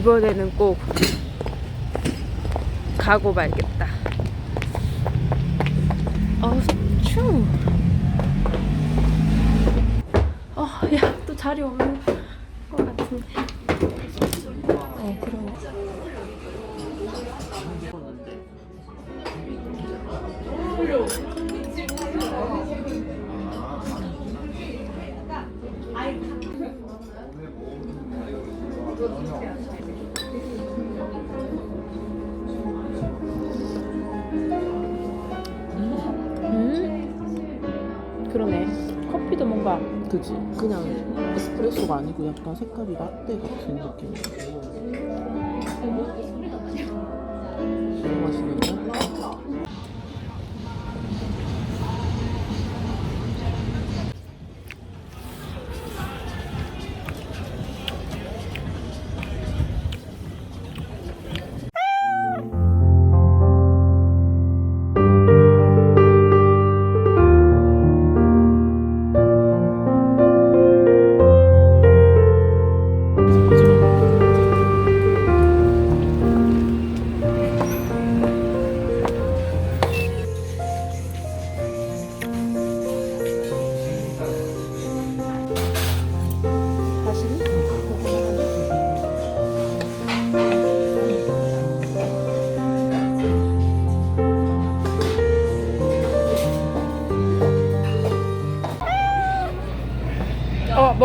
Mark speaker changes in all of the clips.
Speaker 1: 이번에는 꼭 가고 말겠다. 어, 추. 어, 야, 또 자리 없는 것 같은데. 커피도 뭔가
Speaker 2: 그지? 그냥 에스프레소가 아니고 약간 색깔이 라떼 같은 느낌. 너무 맛있는데?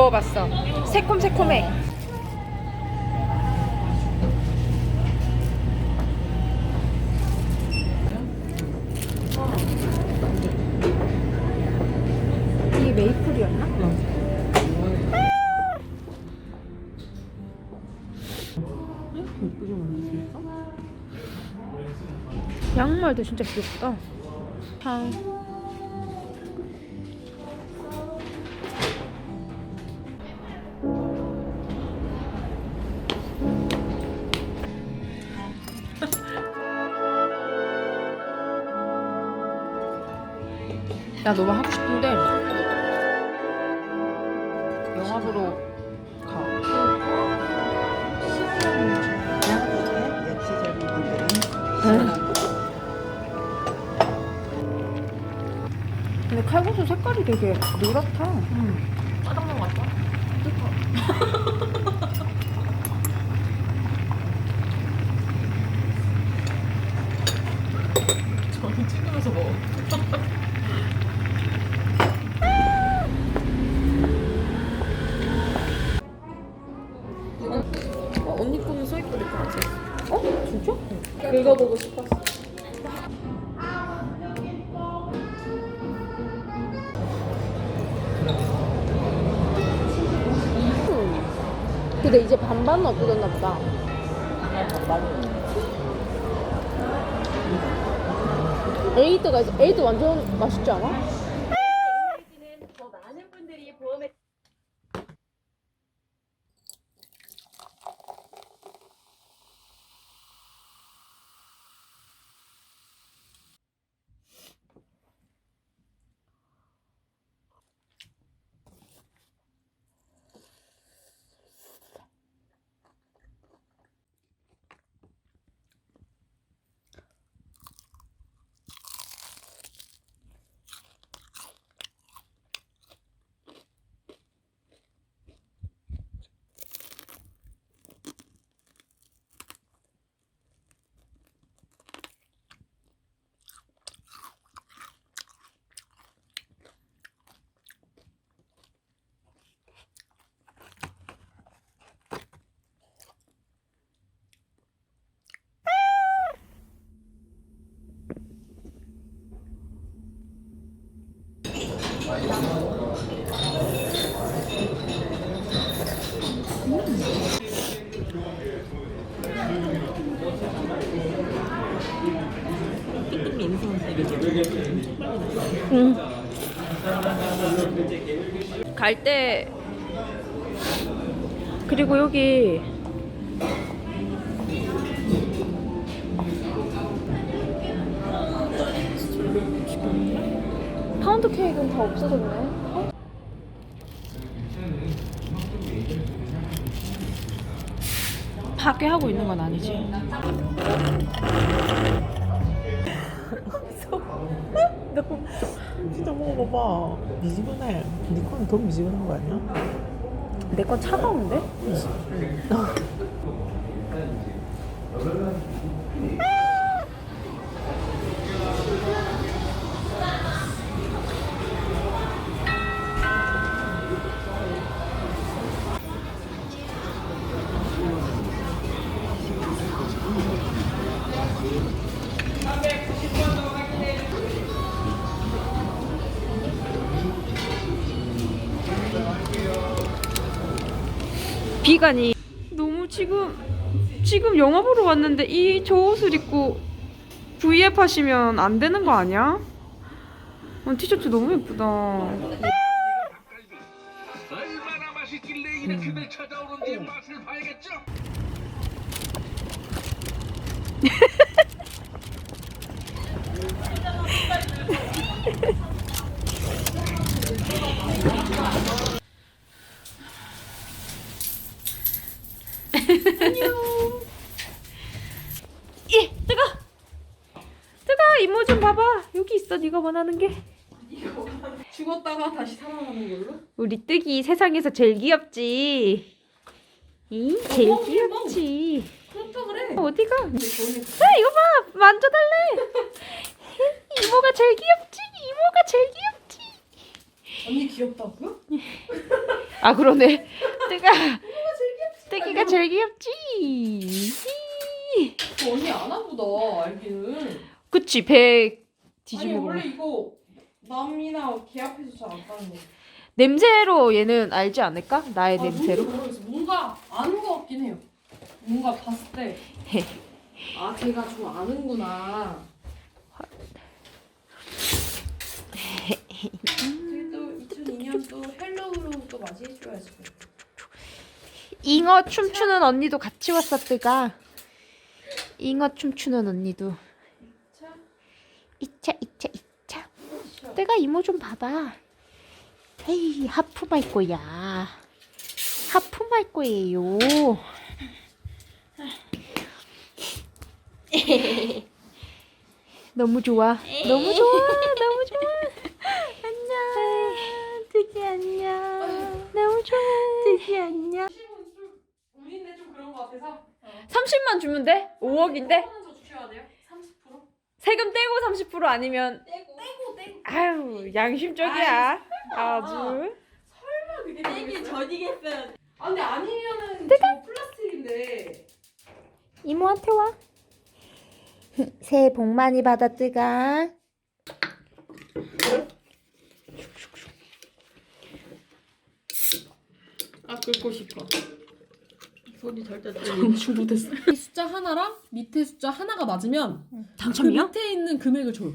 Speaker 1: 먹어봤어. 새콤새콤해. 이게 메이플이었나? 양말도 진짜 귀엽다. 향. 나 너무 하고 싶은데 영화 보러 가. 근데 칼국수 색깔이 되게 노랗다.
Speaker 2: 짜
Speaker 1: 근데 이제 반반은 없어졌나 보다. 에이드가 에이드 완전 맛있지 않아?
Speaker 2: 인상 이게
Speaker 1: 응. 갈때 그리고 여기 파운드 케이크는 다 없어졌네. 파괴하고 있는 건 아니지.
Speaker 2: 너무 진짜 먹어봐봐. 미지근해. 니 거는 더 미지근한 거 아니야?
Speaker 1: 내 건 차가운데? 비가니 너무 지금 지금 영화 보러 왔는데 이 저 옷을 입고 V앱 하시면 안 되는 거 아니야? 어, 티셔츠 너무 예쁘다.
Speaker 3: 얼마나 맛있길래 이렇게들 찾아오는지 맛을 봐야겠죠.
Speaker 1: 예, 뜨거. 뜨거 이모 좀 봐봐. 여기 있어. 네가 원하는 게.
Speaker 4: 죽었다가 다시 살아나는 걸로?
Speaker 1: 우리 뜨기 세상에서 제일 귀엽지. 이 제일
Speaker 4: 어,
Speaker 1: 귀엽지.
Speaker 4: 그렇다 그래.
Speaker 1: 어디가? 아 이거 봐 만져달래. 이모가 제일 귀엽지. 이모가 제일 귀엽지.
Speaker 4: 언니 귀엽다고요?
Speaker 1: 아 그러네. 뜨가. 뜨기가 제일 귀엽지.
Speaker 4: 저 언니 아나 보다 알기는.
Speaker 1: 그치 배
Speaker 4: 아니
Speaker 1: 뒤집어.
Speaker 4: 원래 이거 남이나 개 앞에서 잘안 까는 거.
Speaker 1: 냄새로 얘는 알지 않을까? 나의
Speaker 4: 아,
Speaker 1: 냄새로.
Speaker 4: 뭔지 모르겠어. 뭔가 아는 거 같긴 해요. 뭔가 봤을 때. 아 걔가 좀 아는구나. 그래도 2002년 또 헬로우로 또 맞이해줘야지.
Speaker 1: 잉어 춤추는 언니도 같이 왔어 뜨가. 잉어 춤추는 언니도.
Speaker 4: 자,
Speaker 1: 이차 이차 이차. 뜨가 이모 좀 봐봐. 헤이 하품할 거야. 하품할 거예요. 너무 좋아. 너무 좋아. 너무 좋아. 안녕. 뜨기 안녕. 너무 좋아. 뜨기 안녕.
Speaker 4: 10은 좀 우리네 좀 그런 거 같아서.
Speaker 1: 30만 주면 돼? 5억인데?
Speaker 4: 더 주셔야 돼요? 30%?
Speaker 1: 세금 떼고 30% 아니면
Speaker 4: 떼고.
Speaker 1: 아유 양심적이야 아주
Speaker 4: 그게 떼기 전이겠어요. 아 근데 아니면은 저 플라스틱인데.
Speaker 1: 이모한테 와 새해 복 많이 받아 뜨가
Speaker 4: 아 긁고 싶어. 손이 절대. 이 숫자 하나랑 밑에 숫자 하나가 맞으면 그 밑에 있는 금액을 줘요.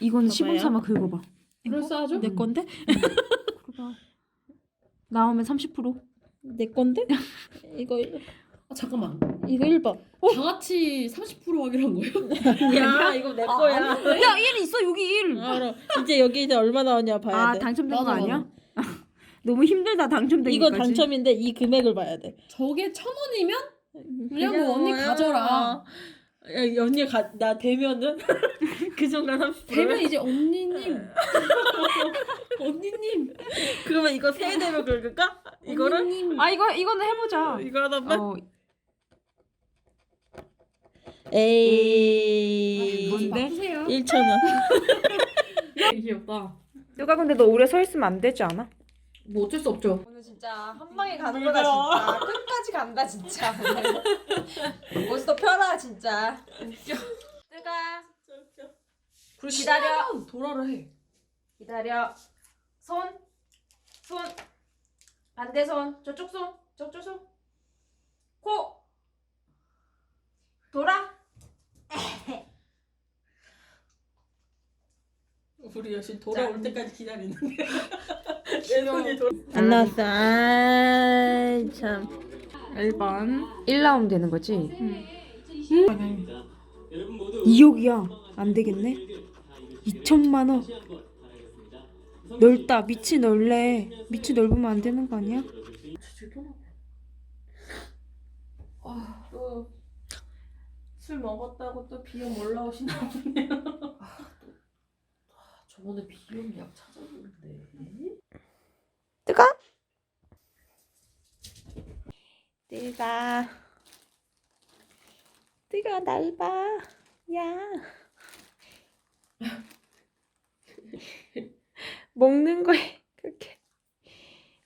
Speaker 1: 이건 시범 삼아 긁어봐
Speaker 4: 그럴싸하죠?
Speaker 1: 내 건데? 나오면
Speaker 5: 30%내 건데? 이거
Speaker 4: 아, 잠깐만.
Speaker 5: 이거 1번.
Speaker 4: 다 같이 30% 하기로 한 거예요?
Speaker 5: 야 이거 내 거야.
Speaker 1: 야 1 있어 여기 1
Speaker 5: 알아. 이제 여기 이제 얼마 나오냐 봐야
Speaker 1: 아
Speaker 5: 돼.
Speaker 1: 당첨된 거
Speaker 4: 맞아,
Speaker 1: 아니야? 너무 힘들다 당첨된
Speaker 5: 이거
Speaker 1: 거까지
Speaker 5: 당첨인데 이 금액을 봐야 돼.
Speaker 4: 저게 천 원이면 그냥 뭐 언니 가져라.
Speaker 5: 야, 언니 가 나 되면은 그 순간 30%.
Speaker 4: 되면 이제 언니님. 언니님.
Speaker 5: 그러면 이거 세 대면 긁을까? 이거를
Speaker 4: 언니님.
Speaker 1: 아 이거 이거는 해보자
Speaker 5: 이거 하나만.
Speaker 1: 어
Speaker 5: 에이.
Speaker 1: 뭔데?
Speaker 4: 바꾸세요.
Speaker 5: 1천 원.
Speaker 4: 귀엽다.
Speaker 1: 누가 근데 너 오래 서 있으면 안 되지 않아?
Speaker 4: 뭐 어쩔 수 없죠.
Speaker 6: 오늘 진짜 한 방에 가는 거다 진짜 끝까지 간다 진짜 옷도 펴라 진짜 뜨가 기다려.
Speaker 4: 도라를 해.
Speaker 6: 기다려. 손. 손. 반대 손. 저쪽 손. 저쪽 손 코. 돌아.
Speaker 5: 우리 역시 돌아올 때까지 기다리는데. 내 손이 돌아.
Speaker 1: 안 나왔어. 아 참. 1번. 1 나오면 되는 거지? 응? 2억이야. 안 되겠네 2천만 원 넓다 밑이 넓래 밑이 넓으면 안 되는 거 아니야?
Speaker 4: 아, 술 먹었다고 또 비염 올라오시나 보네요.
Speaker 5: 저번에 비염 약 찾아보는데.
Speaker 1: 뜨거? 뜨거. 뜨거 날 봐. 야. 먹는 거에 그렇게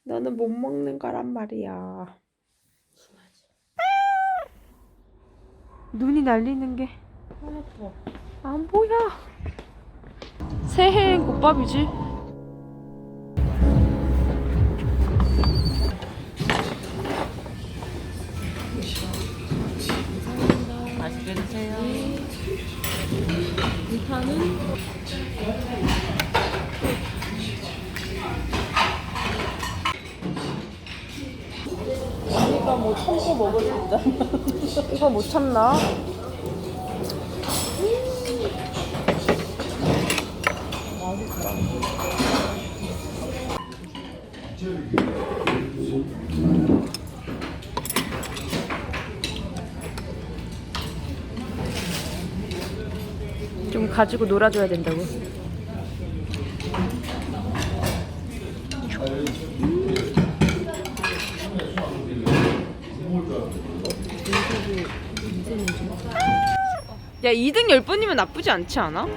Speaker 1: 너는 못 먹는 거란 말이야. 눈이 날리는 게 안 보여. 새해 국밥이지.
Speaker 2: 맛있게 드세요.
Speaker 1: 이거 못 참나? 좀 가지고 놀아줘야 된다고. 야 2등 10번이면 나쁘지 않지 않아?
Speaker 4: 2등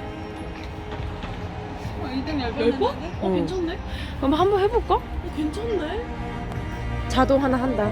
Speaker 4: 10번? 어, 괜찮네.
Speaker 1: 그럼 한번 해볼까?
Speaker 4: 어, 괜찮네.
Speaker 1: 자도 하나 한다.